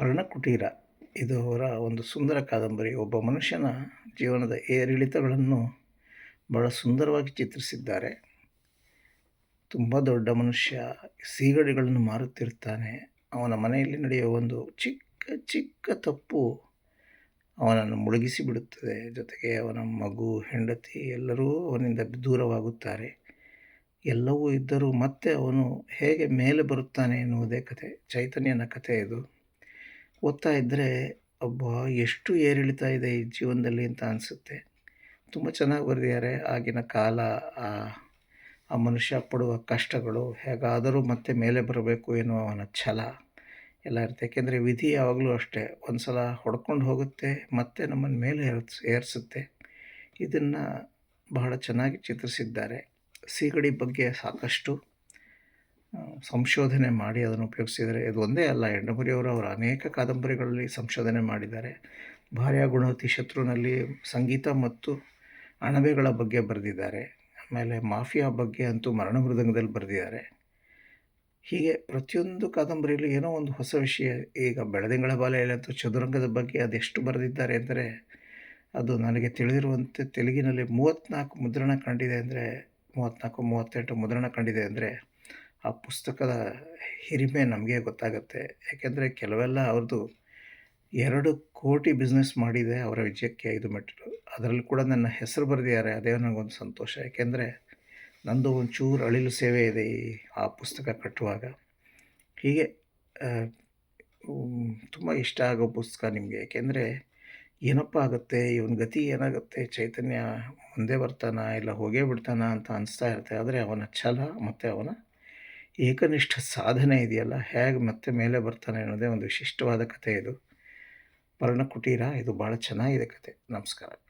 ಪರ್ಣಕುಟೀರ ಇದು ಅವರ ಒಂದು ಸುಂದರ ಕಾದಂಬರಿ. ಒಬ್ಬ ಮನುಷ್ಯನ ಜೀವನದ ಏರಿಳಿತಗಳನ್ನು ಬಹಳ ಸುಂದರವಾಗಿ ಚಿತ್ರಿಸಿದ್ದಾರೆ. ತುಂಬ ದೊಡ್ಡ ಮನುಷ್ಯ ಸೀಗಡಿಗಳನ್ನು ಮಾರುತ್ತಿರುತ್ತಾನೆ ಅವನ ಮನೆಯಲ್ಲಿ ನಡೆಯುವ ಒಂದು ಚಿಕ್ಕ ಚಿಕ್ಕ ತಪ್ಪು ಅವನನ್ನು ಮುಳುಗಿಸಿ ಬಿಡುತ್ತದೆ. ಜೊತೆಗೆ ಅವನ ಮಗು, ಹೆಂಡತಿ ಎಲ್ಲರೂ ಅವನಿಂದ ದೂರವಾಗುತ್ತಾರೆ. ಎಲ್ಲವೂ ಇದ್ದರೂ ಮತ್ತೆ ಅವನು ಹೇಗೆ ಮೇಲೆ ಬರುತ್ತಾನೆ ಎನ್ನುವುದೇ ಕತೆ ಚೈತನ್ಯನ ಕಥೆ ಇದು. ಓದ್ತಾ ಇದ್ದರೆ ಒಬ್ಬ ಎಷ್ಟು ಏರಿಳಿತ ಇದೆ ಈ ಜೀವನದಲ್ಲಿ ಅಂತ ಅನಿಸುತ್ತೆ. ತುಂಬ ಚೆನ್ನಾಗಿ ಬರೆದಿದ್ದಾರೆ. ಆಗಿನ ಕಾಲ, ಆ ಮನುಷ್ಯ ಪಡುವ ಕಷ್ಟಗಳು ಹೇಗಾದರೂ ಮತ್ತೆ ಮೇಲೆ ಬರಬೇಕು ಎನ್ನುವ ಅವನ ಛಲ. ಎಲ್ಲ ಇರುತ್ತೆ. ಯಾಕೆಂದರೆ ವಿಧಿ ಯಾವಾಗಲೂ ಅಷ್ಟೇ. ಒಂದು ಸಲ ಹೊಡ್ಕೊಂಡು ಹೋಗುತ್ತೆ, ಮತ್ತೆ ನಮ್ಮನ್ನು ಮೇಲೆ ಏರ್ಸ್, ಏರಿಸುತ್ತೆ. ಇದನ್ನು ಬಹಳ ಚೆನ್ನಾಗಿ ಚಿತ್ರಿಸಿದ್ದಾರೆ. ಸೀಗಡಿ ಬಗ್ಗೆ ಸಾಕಷ್ಟು ಸಂಶೋಧನೆ ಮಾಡಿ ಅದನ್ನು ಉಪಯೋಗಿಸಿದರೆ ಇದು ಒಂದೇ ಅಲ್ಲ, ಎಂಡಮುರಿಯವರು ಅವರ ಅನೇಕ ಕಾದಂಬರಿಗಳಲ್ಲಿ ಸಂಶೋಧನೆ ಮಾಡಿದ್ದಾರೆ. ಭಾರ್ಯ ಗುಣವತಿ ಶತ್ರುನಲ್ಲಿ ಸಂಗೀತ ಮತ್ತು ಅಣಬೆಗಳ ಬಗ್ಗೆ ಬರೆದಿದ್ದಾರೆ. ಆಮೇಲೆ ಮಾಫಿಯಾ ಬಗ್ಗೆ ಅಂತೂ ಮರಣ ಮೃದಂಗದಲ್ಲಿ ಬರೆದಿದ್ದಾರೆ. ಹೀಗೆ ಪ್ರತಿಯೊಂದು ಕಾದಂಬರಿಯಲ್ಲಿ ಏನೋ ಒಂದು ಹೊಸ ವಿಷಯ. ಈಗ ಬೆಳದಿಂಗಳ ಬಾಲೆಯಲ್ಲಿ ಅಂತೂ ಚದುರಂಗದ ಬಗ್ಗೆ ಅದೆಷ್ಟು ಬರೆದಿದ್ದಾರೆ ಅಂದರೆ, ಅದು ನನಗೆ ತಿಳಿದಿರುವಂತೆ ತೆಲುಗಿನಲ್ಲಿ ಮೂವತ್ತ್ನಾಲ್ಕು ಮುದ್ರಣ ಕಂಡಿದೆ ಅಂದರೆ, ಮೂವತ್ತ್ನಾಲ್ಕು, ಮೂವತ್ತೆಂಟು ಮುದ್ರಣ ಕಂಡಿದೆ ಅಂದರೆ ಆ ಪುಸ್ತಕದ ಹಿರಿಮೆ ನಮಗೆ ಗೊತ್ತಾಗುತ್ತೆ. ಯಾಕೆಂದರೆ ಕೆಲವೆಲ್ಲ ಅವ್ರದ್ದು ಎರಡು ಕೋಟಿ ಬಿಸ್ನೆಸ್ ಮಾಡಿದೆ ಅವರ ವಿಜಯಕ್ಕೆ ಐದು ಮೆಟ್ಟಿಲು. ಅದರಲ್ಲಿ ಕೂಡ ನನ್ನ ಹೆಸರು ಬರೆದಿದ್ದಾರೆ. ಅದೇ ನನಗೊಂದು ಸಂತೋಷ. ಯಾಕೆಂದರೆ ನಂದು ಒಂಚೂರು ಅಳಿಲು ಸೇವೆ ಇದೆ ಈ, ಆ ಪುಸ್ತಕ ಕಟ್ಟುವಾಗ. ಹೀಗೆ ತುಂಬ ಇಷ್ಟ ಆಗೋ ಪುಸ್ತಕ ನಿಮಗೆ. ಏಕೆಂದರೆ ಏನಪ್ಪ ಆಗುತ್ತೆ? ಇವನ ಗತಿ ಏನಾಗುತ್ತೆ? ಚೈತನ್ಯ ಮುಂದೆ ಬರ್ತಾನ? ಇಲ್ಲ ಹೋಗೇ ಬಿಡ್ತಾನ ಅಂತ ಅನಿಸ್ತಾ ಇರುತ್ತೆ. ಆದರೆ ಅವನ ಛಲ ಮತ್ತು ಅವನ ಏಕನಿಷ್ಠ ಸಾಧನೆ ಇದೆಯಲ್ಲ? ಹೇಗೆ ಮತ್ತೆ ಮೇಲೆ ಬರ್ತಾನೆ ಅನ್ನೋದೇ ಒಂದು ವಿಶಿಷ್ಟವಾದ ಕಥೆ ಇದು. ಪರ್ಣಕುಟೀರ, ಇದು ಭಾಳ ಚೆನ್ನಾಗಿದೆ ಕತೆ ನಮಸ್ಕಾರ.